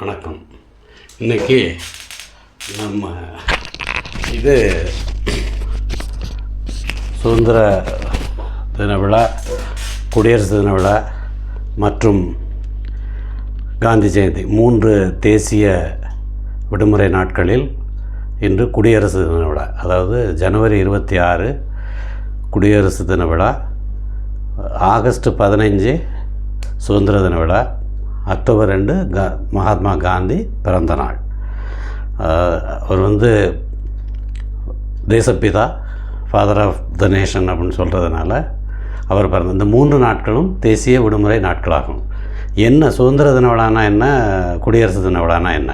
வணக்கம். இன்னைக்கு நம்ம இது சுதந்திர தின விழா குடியரசு தின விழா மற்றும் காந்தி ஜெயந்தி மூன்று தேசிய விடுமுறை நாட்களில் இன்று குடியரசு தின விழா. அதாவது ஜனவரி இருபத்தி ஆறு குடியரசு தின விழா ஆகஸ்ட் பதினைஞ்சு சுதந்திர தின விழா அக்டோபர் ரெண்டு கா மகாத்மா காந்தி பிறந்த நாள் அவர் வந்து தேசப்பிதா ஃபாதர் ஆஃப் த நேஷன் அப்படின்னு சொல்கிறதுனால அவர் பிறந்த இந்த மூன்று நாட்களும் தேசிய விடுமுறை நாட்களாகும். என்ன சுதந்திர தின விழானா என்ன குடியரசு தின விழானா என்ன?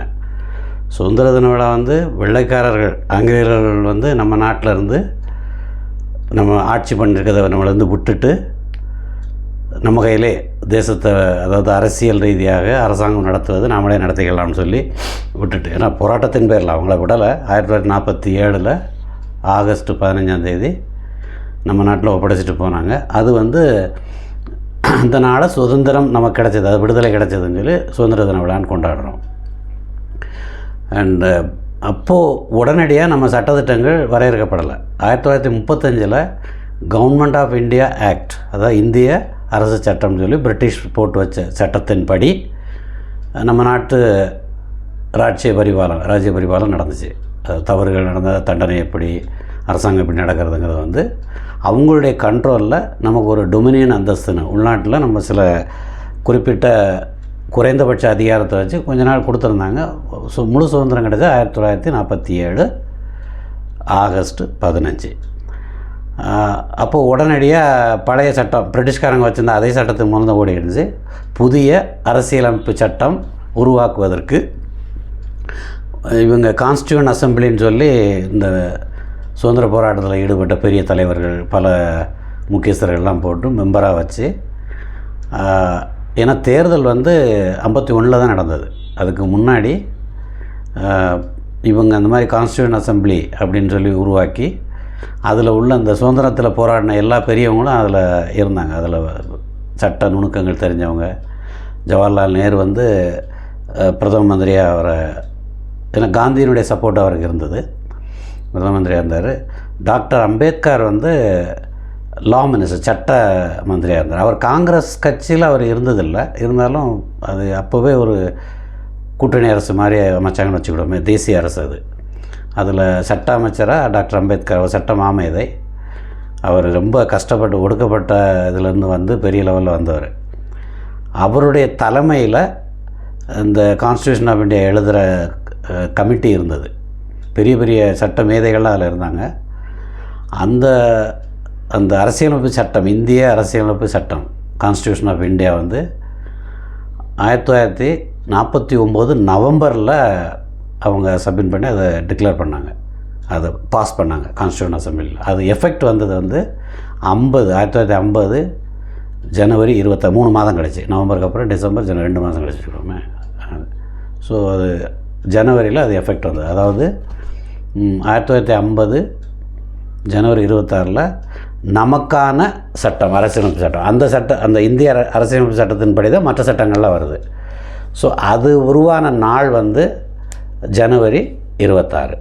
சுதந்திர தின விழா வந்து வெள்ளைக்காரர்கள் ஆங்கிலேயர்கள் வந்து நம்ம நாட்டிலேருந்து நம்ம ஆட்சி பண்ணியிருக்கிறத நம்மளை வந்து விட்டுட்டு நம்ம கையிலே தேசத்தை அதாவது அரசியல் ரீதியாக அரசாங்கம் நடத்துவது நாமளே நடத்திக்கலாம்னு சொல்லி விட்டுட்டு. ஏன்னா போராட்டத்தின் பேரில் அவங்கள விடலை. ஆயிரத்தி தொள்ளாயிரத்தி நாற்பத்தி ஏழில் ஆகஸ்ட் பதினஞ்சாம் தேதி நம்ம நாட்டில் ஒப்படைச்சிட்டு போனாங்க. அது வந்து அந்த நாளை சுதந்திரம் நமக்கு கிடச்சது. அது விடுதலை கிடச்சதுன்னு சொல்லி சுதந்திர தின விழான்னு கொண்டாடுறோம். அண்டு அப்போது உடனடியாக நம்ம சட்டத்திட்டங்கள் வரையறுக்கப்படலை. ஆயிரத்தி தொள்ளாயிரத்தி முப்பத்தஞ்சில் கவர்மெண்ட் ஆஃப் இந்தியா ஆக்ட் அதாவது இந்திய அரசு சட்டம்னு சொல்லி பிரிட்டிஷ் போட்டு வச்ச சட்டத்தின்படி நம்ம நாட்டு ராஜ்ய பரிபாலம் ராஜ்ய பரிபாலம் நடந்துச்சு. தவறுகள் நடந்த தண்டனை எப்படி அரசாங்கம் எப்படி நடக்கிறதுங்கிறது வந்து அவங்களுடைய கண்ட்ரோலில் நமக்கு ஒரு டொமினியன் அந்தஸ்துன்னு உள்நாட்டில் நம்ம சில குறிப்பிட்ட குறைந்தபட்ச அதிகாரத்தை வச்சு கொஞ்ச நாள் கொடுத்துருந்தாங்க. சு முழு சுதந்திரம் கிடைச்சா ஆயிரத்தி தொள்ளாயிரத்தி நாற்பத்தி ஏழு ஆகஸ்ட் பதினஞ்சு. அப்போது உடனடியாக பழைய சட்டம் பிரிட்டிஷ்காரங்க வச்சுருந்த அதே சட்டத்தின் மூலம் தான் ஓடி இருந்துச்சு புதிய அரசியலமைப்பு சட்டம் உருவாக்குவதற்கு இவங்க கான்ஸ்டியூன் அசம்பிளின்னு சொல்லி இந்த சுதந்திர போராட்டத்தில் ஈடுபட்ட பெரிய தலைவர்கள் பல முக்கியஸ்தர்கள்லாம் போட்டு மெம்பராக வச்சு ஏன்னா தேர்தல் வந்து ஐம்பத்தி ஒன்றில் தான் நடந்தது. அதுக்கு முன்னாடி இவங்க அந்த மாதிரி கான்ஸ்டியூன் அசம்பிளி அப்படின்னு சொல்லி உருவாக்கி அதில் உள்ள அந்த சுதந்திரத்தில் போராடின எல்லா பெரியவங்களும் அதில் இருந்தாங்க. அதில் சட்ட நுணுக்கங்கள் தெரிஞ்சவங்க. ஜவஹர்லால் நேரு வந்து பிரதம மந்திரியாக அவரை ஏன்னா காந்தியினுடைய சப்போர்ட் அவருக்கு இருந்தது. பிரதம மந்திரியாக இருந்தார். டாக்டர் அம்பேத்கர் வந்து லா மினிஸ்டர் சட்ட மந்திரியாக இருந்தார். அவர் காங்கிரஸ் கட்சியில் அவர் இருந்ததில்லை. இருந்தாலும் அது அப்போவே ஒரு கூட்டணி அரசு மாதிரி அமைச்சாங்கன்னு வச்சுக்கிடுவோமே தேசிய அரசு அது. அதில் சட்ட அமைச்சராக டாக்டர் அம்பேத்கர் அவர் சட்ட மாமேதை. அவர் ரொம்ப கஷ்டப்பட்டு ஒடுக்கப்பட்ட இதுலேருந்து வந்து பெரிய லெவலில் வந்தவர். அவருடைய தலைமையில் இந்த கான்ஸ்டியூஷன் ஆஃப் இந்தியா எழுதுகிற கமிட்டி இருந்தது. பெரிய பெரிய சட்ட மேதைகள்லாம் அதில் இருந்தாங்க. அந்த அந்த அரசியலமைப்பு சட்டம் இந்திய அரசியலமைப்பு சட்டம் கான்ஸ்டியூஷன் ஆஃப் இந்தியா வந்து ஆயிரத்தி தொள்ளாயிரத்தி நாற்பத்தி ஒம்பது நவம்பரில் அவங்க சப்மிட் பண்ணி அதை டிக்ளேர் பண்ணாங்க. அதை பாஸ் பண்ணாங்க கான்ஸ்டியூன் அசம்பிளியில் அது எஃபெக்ட் வந்தது வந்து ஐம்பது ஆயிரத்தி தொள்ளாயிரத்தி ஐம்பது ஜனவரி இருபத்த மூணு மாதம் கழிச்சு. நவம்பருக்கு அப்புறம் டிசம்பர் ஜன ரெண்டு மாதம் கிடச்சிருக்கோமே ஸோ அது ஜனவரியில் அது எஃபெக்ட் வந்தது. அதாவது ஆயிரத்தி தொள்ளாயிரத்தி ஐம்பது ஜனவரி இருபத்தாறில் நமக்கான சட்டம் அரசியலமைப்பு சட்டம். அந்த சட்டம் அந்த இந்திய அர- அரசியலமைப்பு சட்டத்தின்படி தான் மற்ற சட்டங்கள்லாம் வருது. ஸோ அது உருவான நாள் வந்து ஜனவரி இருபத்தாறு.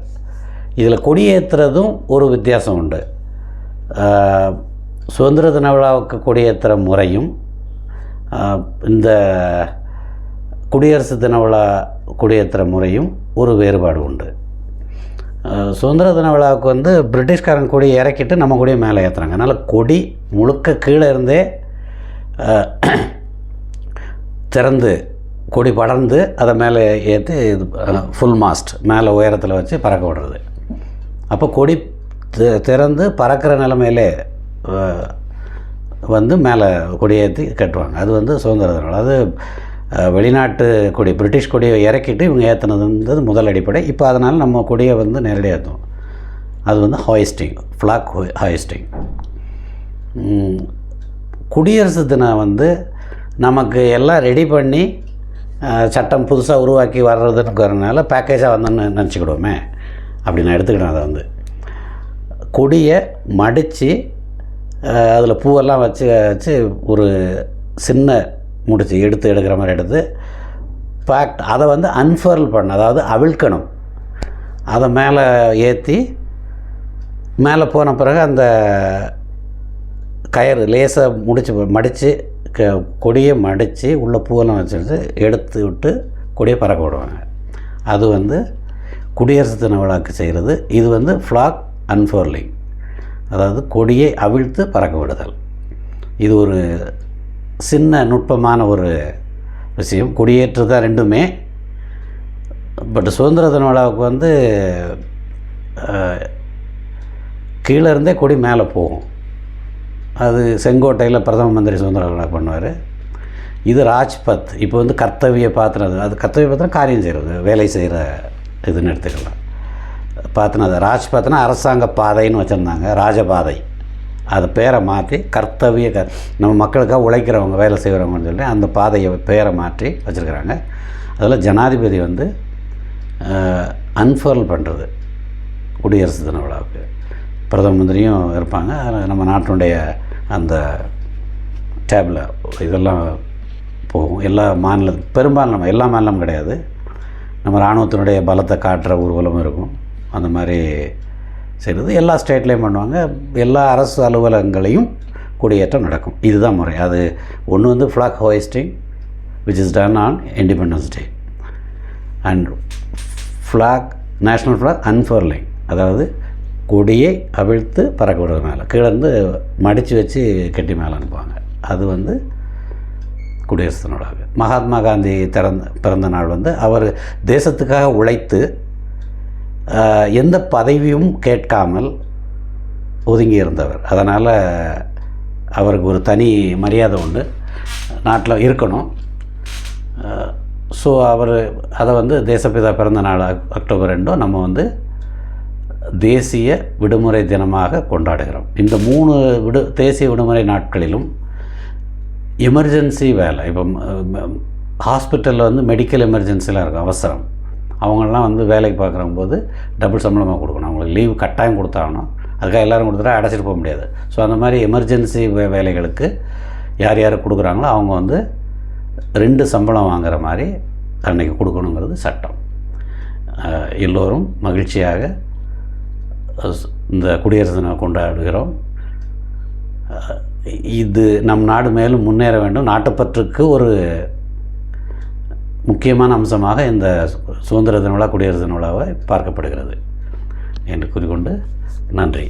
இதில் கொடியேற்றுறதும் ஒரு வித்தியாசம் உண்டு. சுதந்திர தின விழாவுக்கு கொடியேற்றுற முறையும் இந்த குடியரசு தின விழா கொடியேற்றுற முறையும் ஒரு வேறுபாடு உண்டு. சுதந்திர தின விழாவுக்கு வந்து பிரிட்டிஷ்காரன் கொடி இறக்கிட்டு நம்ம கொடியை மேலே ஏற்றுறாங்க அதனால் கொடி முழுக்க கீழே இருந்தே திறந்து கொடி படர்ந்து அதை மேலே ஏற்றி இது ஃபுல் மாஸ்ட் மேலே உயரத்தில் வச்சு பறக்க விடுறது. அப்போ கொடி திறந்து பறக்கிற நிலமையிலே வந்து மேலே கொடியேற்றி கட்டுவாங்க. அது வந்து சுதந்திர தினம். அதாவது அது வெளிநாட்டு கொடி பிரிட்டிஷ் கொடியை இறக்கிட்டு இவங்க ஏற்றுனதுன்றது முதல் அடிப்படை. இப்போ அதனால் நம்ம கொடியை வந்து நேரடியாக ஏற்றுவோம் அது வந்து ஹாய்ஸ்டிங் ஃப்ளாக் ஹாய்ஸ்டிங் குடியரசு தினம் வந்து நமக்கு எல்லாம் ரெடி பண்ணி சட்டம் புதுசாக உருவாக்கி வர்றதுங்கிறதுனால பேக்கேஜாக வந்தோன்னு நினச்சிக்கிடுவோமே. அப்படி நான் எடுத்துக்கிட்டேன் அதை வந்து. கொடியை மடித்து அதில் பூவெல்லாம் வச்சு வச்சு ஒரு சின்ன முடிச்சு எடுத்து எடுக்கிற மாதிரி எடுத்து பேக்ட் அதை வந்து அன்ஃபர்ல் பண்ண அதாவது அவிழ்க்கணும். அதை மேலே ஏற்றி மேலே போன பிறகு அந்த கயிறு லேசாக முடிச்சு மடித்து க கொடியை மடித்து உள்ளே பூவெல்லாம் வச்சுட்டு எடுத்து விட்டு கொடியை பறக்க விடுவாங்க. அது வந்து குடியரசு தின விழாக்கு செய்கிறது. இது வந்து ஃப்ளாக் அன்ஃபோர்லிங் அதாவது கொடியை அவிழ்த்து பறக்க விடுதல். இது ஒரு சின்ன நுட்பமான ஒரு விஷயம். கொடியேற்று தான் ரெண்டுமே. பட் சுதந்திர தின விழாவுக்கு வந்து கீழேருந்தே கீழே இருந்தே கொடி மேலே போகும். அது செங்கோட்டையில் பிரதம மந்திரி சுதந்திர விழா பண்ணுவார். இது ராஜ்பத். இப்போ வந்து கர்த்தவிய பாத்திரம் அது கர்த்தவிய பாத்திரம் காரியம் செய்கிறது வேலை செய்கிற இதுன்னு எடுத்துக்கலாம். பார்த்தினா ராஜ்பத்னா அரசாங்க பாதைன்னு வச்சுருந்தாங்க ராஜபாதை. அது பேரை மாற்றி கர்த்தவிய க நம்ம மக்களுக்காக உழைக்கிறவங்க வேலை செய்கிறவங்கன்னு சொல்லி அந்த பாதையை பேரை மாற்றி வச்சுருக்குறாங்க. அதில் ஜனாதிபதி வந்து அன்ஃபர்ல் பண்ணுறது குடியரசு தின விழாவுக்கு. பிரதம மந்திரியும் இருப்பாங்க. அதில் நம்ம நாட்டினுடைய அந்த டேபில் இதெல்லாம் போகும். எல்லா மாநில பெரும்பாலும் நம்ம எல்லா மாநிலமும் கிடையாது. நம்ம இராணுவத்தினுடைய பலத்தை காட்டுற ஊர்வலம் இருக்கும். அந்த மாதிரி செய்கிறது எல்லா ஸ்டேட்லேயும் பண்ணுவாங்க. எல்லா அரசு அலுவலகங்களையும் கொடியேற்றம் நடக்கும். இதுதான் முறை. அது ஒன்று வந்து flag hoisting which is done on independence day and flag national flag unfurling அதாவது கொடியை அவிழ்த்து பறக்க விடுறது மேலே கீழேருந்து மடித்து வச்சு கட்டி மேலே அனுப்புவாங்க. அது வந்து குடியரசு மகாத்மா காந்தி திறந்த பிறந்த நாள் வந்து அவர் தேசத்துக்காக உழைத்து எந்த பதவியும் கேட்காமல் ஒதுங்கி இருந்தவர். அதனால் அவருக்கு ஒரு தனி மரியாதை உண்டு. நாட்டில் இருக்கணும். ஸோ அவர் அதை வந்து தேசப்பிதா பிறந்த நாள் அக்டோபர் ரெண்டும் நம்ம வந்து தேசிய விடுமுறை தினமாக கொண்டாடுகிறோம். இந்த மூணு விடு தேசிய விடுமுறை நாட்களிலும் எமர்ஜென்சி வேலை இப்போ ஹாஸ்பிட்டலில் வந்து மெடிக்கல் எமர்ஜென்சிலாம் இருக்கும் அவசரம். அவங்களாம் வந்து வேலைக்கு பார்க்குற போது டபுள் சம்பளமாக கொடுக்கணும். அவங்களுக்கு லீவு கட்டாயம் கொடுத்தாகணும். அதுக்காக எல்லோரும் கொடுத்துட்டா அடைச்சிட்டு போக முடியாது. ஸோ அந்த மாதிரி எமர்ஜென்சி வே வேலைகளுக்கு யார் யார் கொடுக்குறாங்களோ அவங்க வந்து ரெண்டு சம்பளம் வாங்குற மாதிரி அன்னைக்கு கொடுக்கணுங்கிறது சட்டம். எல்லோரும் மகிழ்ச்சியாக இந்த குடியரசு தினம் கொண்டாடுகிறோம். இது நம் நாடு மேலும் முன்னேற வேண்டும். நாட்டுப்பற்றுக்கு ஒரு முக்கியமான அம்சமாக இந்த சுதந்திர தின விழா குடியரசு தின விழாவை பார்க்கப்படுகிறது என்று கூறிக்கொண்டு நன்றி.